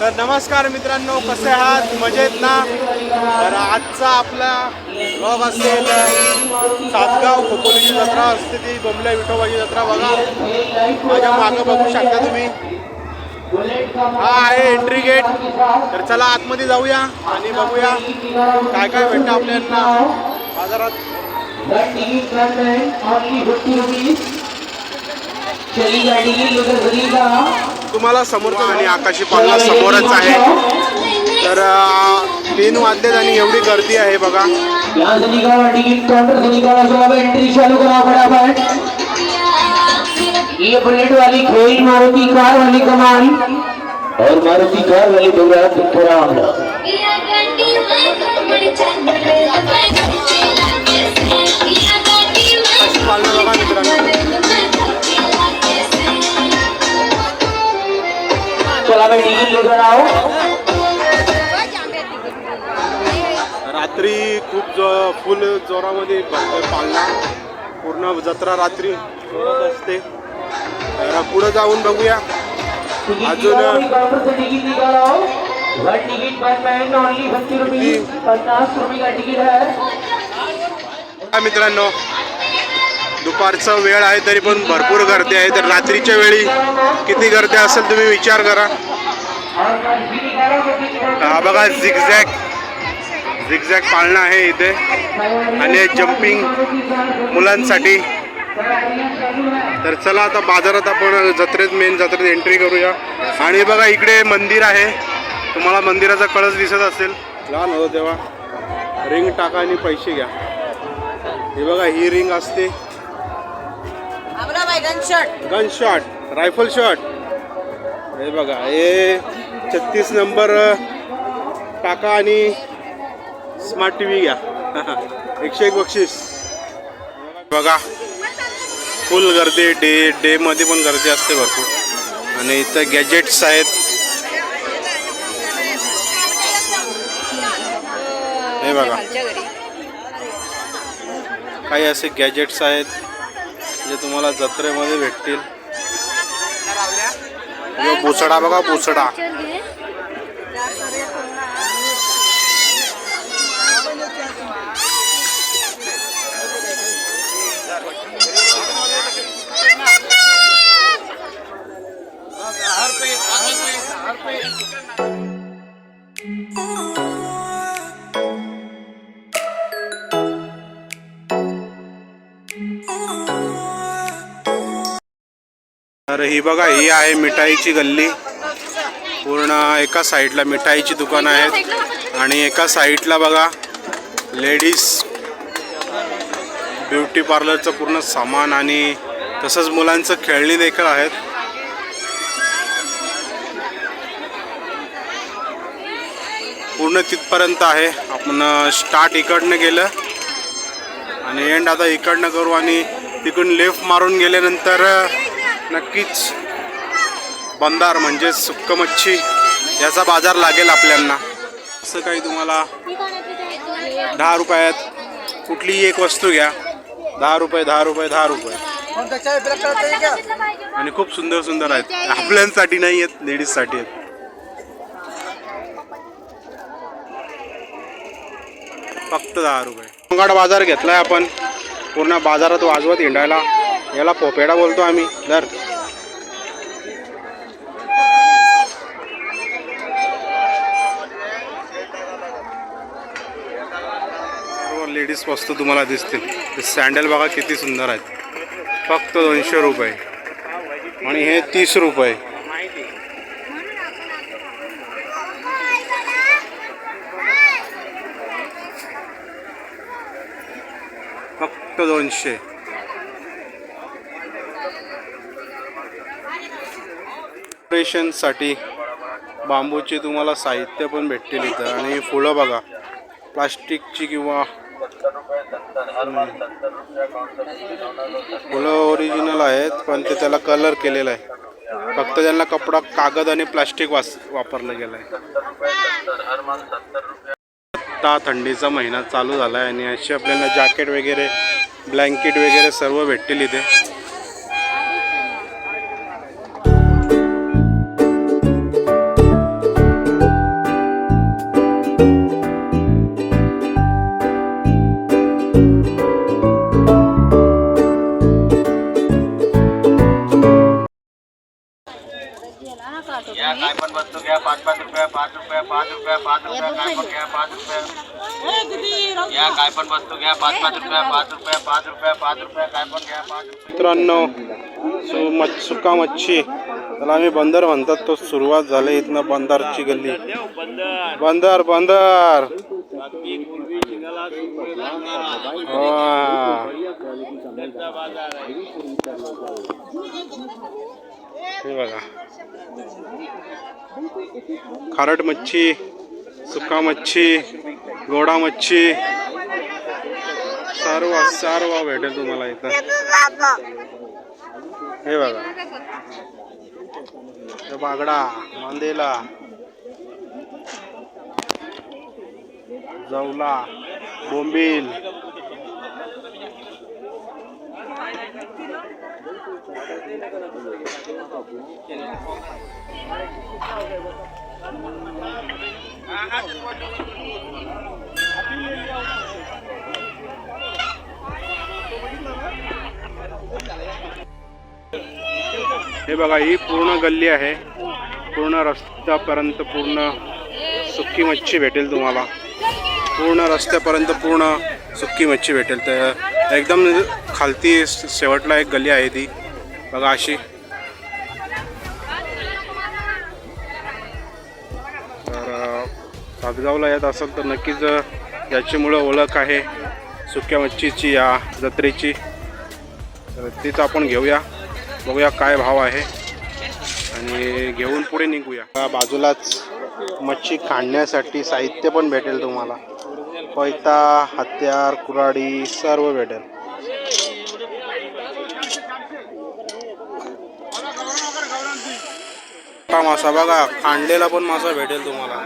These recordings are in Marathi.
तर नमस्कार मित्रांनो कसे आहात? मजेत ना? तर आजचा आपला ब्लॉग असेल सातगाव खोपोलीची जत्रा असते ती बोंबल्या विठोबाची जत्रा बघा. माझ्या मागं बघू शकता तुम्ही. हा आहे एंट्री गेट तर चला आतमध्ये जाऊया आणि बघूया काय काय भेटतं आपल्याला. बाजारात. तुम्हाला समोरचं आणि आकाशी पालना समोरच आहे. तर तीन वाजलेत आणि एवढी गर्दी आहे बघा. ये बुलेट वाली मारुति कार वाली कमान और मारुति कार वाली बगड़ा तुराम चला आओ रात्री खूप जो फुल जोरामध्ये पालना. पूर्ण जत्रा रात्री असते. तर पुढं जाऊन बघूया. अजून- निकालो, काउंटर से टिकट निकालो one ticket one man only fifty rupees पचास रुपये का टिकट है हा मित्रांनो दुपारचा वेळ आहे तरी पण भरपूर गर्दी आहे. तर रात्रीच्या वेळी किती गर्दी असेल तुम्ही विचार करा. हा बघा झिगझॅग झिगझॅग पाळणं आहे इथे. आणि जम्पिंग मुलांसाठी. तर चला आता बाजारात आपण जत्रेत मेन जत्रेत एंट्री करूया. आणि बघा इकडे मंदिर आहे. तुम्हाला मंदिराचा कळस दिसत असेल. लहान हो तेव्हा. रिंग टाका आणि पैसे घ्या. हे बघा ही रिंग असते. Gun shot. Rifle shot. हे बघा हे छत्तीस नंबर टाका आणि स्मार्ट टी व्ही घ्या. एकशे एक बक्षीस. बघा फुल गर्दी डे डेमध्ये पण गर्दी असते भरपूर. आणि इथं गॅजेट्स आहेत. हे बघा. काही असे गॅजेट्स आहेत. जे तुम्हाला जत्रेमध्ये भेटतील. बुचडा बघा बुचडा तर ही बघा ही आहे मिठाईची गल्ली. पूर्ण एका साईडला मिठाईची दुकानं आहेत. आणि एका साईडला बघा लेडीज ब्युटी पार्लरचं पूर्ण सामान आणि तसंच मुलांचं खेळणी देखील आहेत. पूर्ण तिथपर्यंत आहे. आपण स्टार्ट इकडनं गेलं. आणि एंड आता इकडनं करू आणि तिकडून लेफ्ट मारून गेल्यानंतर नक्कीच बंदार म्हणजे सुक्क मच्छी याचा बाजार लागेल आपल्यांना. असं काही तुम्हाला दहा रुपयात कुठलीही एक वस्तू घ्या. दहा रुपये दहा रुपये दहा रुपये. आणि खूप सुंदर सुंदर आहेत. आपल्यांसाठी नाही आहेत लेडीजसाठी आहेत. फक्त दहा रुपये. बाजार घेतलाय आपण. पूर्ण बाजारात वाजवत हिंडायला. याला पोपेडा बोलतो आम्ही. दर लेडीज वस्तू तुम्हाला दिसतील. ते सँडल बघा किती सुंदर आहेत. फक्त दोनशे रुपये. आणि हे तीस रुपये. फक्त दोनशे. डेकोरेशनसाठी बांबूचे तुम्हाला साहित्य पण भेटतील इथं. आणि फुलं बघा प्लास्टिकची किंवा फुलं ओरिजिनल आहेत पण ते त्याला कलर केलेला आहे. फक्त त्यांना कपडा कागद आणि प्लास्टिक वास वापरलं गेलं आहे आत्ता थंडीचा महिना चालू झाला आहे आणि असे आपल्याला जॅकेट वगैरे ब्लँकेट वगैरे सर्व भेटतील इथे. घ्या काय पण वस्तू घ्या पाच पाच रुपया पाच रुपया पाच रुपया पाच रुपया काय पण घ्या पाच रुपया. घ्या काय पण वस्तू घ्या पाच पाच रुपया पाच रुपया पाच रुपया पाच रुपया काय पण घ्या पाच मित्रांनो सु मच सुका मच्छी त्याला आम्ही बंदर म्हणतात तो सुरुवात झाली इथनं बंदरची गल्ली. बंदर बंदर. वा. हे बघा. खारट मच्छी सुका मच्छी गोडा मच्छी. सर्व सर्व भेटेल तुम्हाला इथं. हे बघा. बागडा मांदेला जवला बोंबील. हे बघा ही पूर्ण गल्ली आहे. पूर्ण रस्त्यापर्यंत पूर्ण सुक्की मच्छी भेटेल तुम्हाला. पूर्ण रस्त्यापर्यंत पूर्ण सुक्की मच्छी भेटेल. तर एकदम खालती शेवटला एक गल्ली आहे ती. बघा अशी. तर अ, सातगावला येत असेल तर नक्कीच अ, याच्यामुळं ओळख आहे सुक्या मच्छीची या जत्रेची. तर तीच आपण घेऊया. बघूया काय भाव आहे. आणि घेऊन पुढे निघूया. बाजूलाच मच्छी काढण्यासाठी साहित्य पण भेटेल तुम्हाला. पैता हत्यार कुराडी सर्व भेटेल. मोठा मासा बघा खांडलेला पण मासा भेटेल तुम्हाला.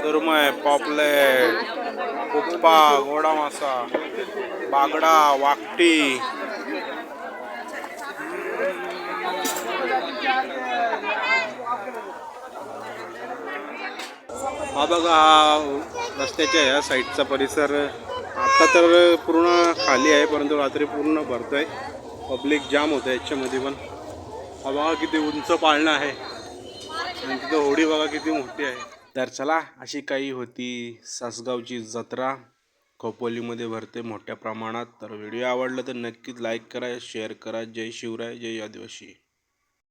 सुरमय पॉपलेट कुप्पा गोडा मासा बागडा वाकटी. हा बघा हा रस्त्याच्या या साईडचा परिसर. आता तर पूर्ण खाली आहे परंतु रात्री पूर्ण भरतोय. पब्लिक जाम होतं याच्यामध्ये पण. हा बघा किती उंच पाळणं आहे. आणि तिथं होडी बघा किती मोठी आहे. तर चला अशी काही होती सासगावची जत्रा. खोपोलीमध्ये भरते मोठ्या प्रमाणात. तर व्हिडिओ आवडला तर नक्कीच लाईक करा शेअर करा. जय शिवराय जय आदिवासी.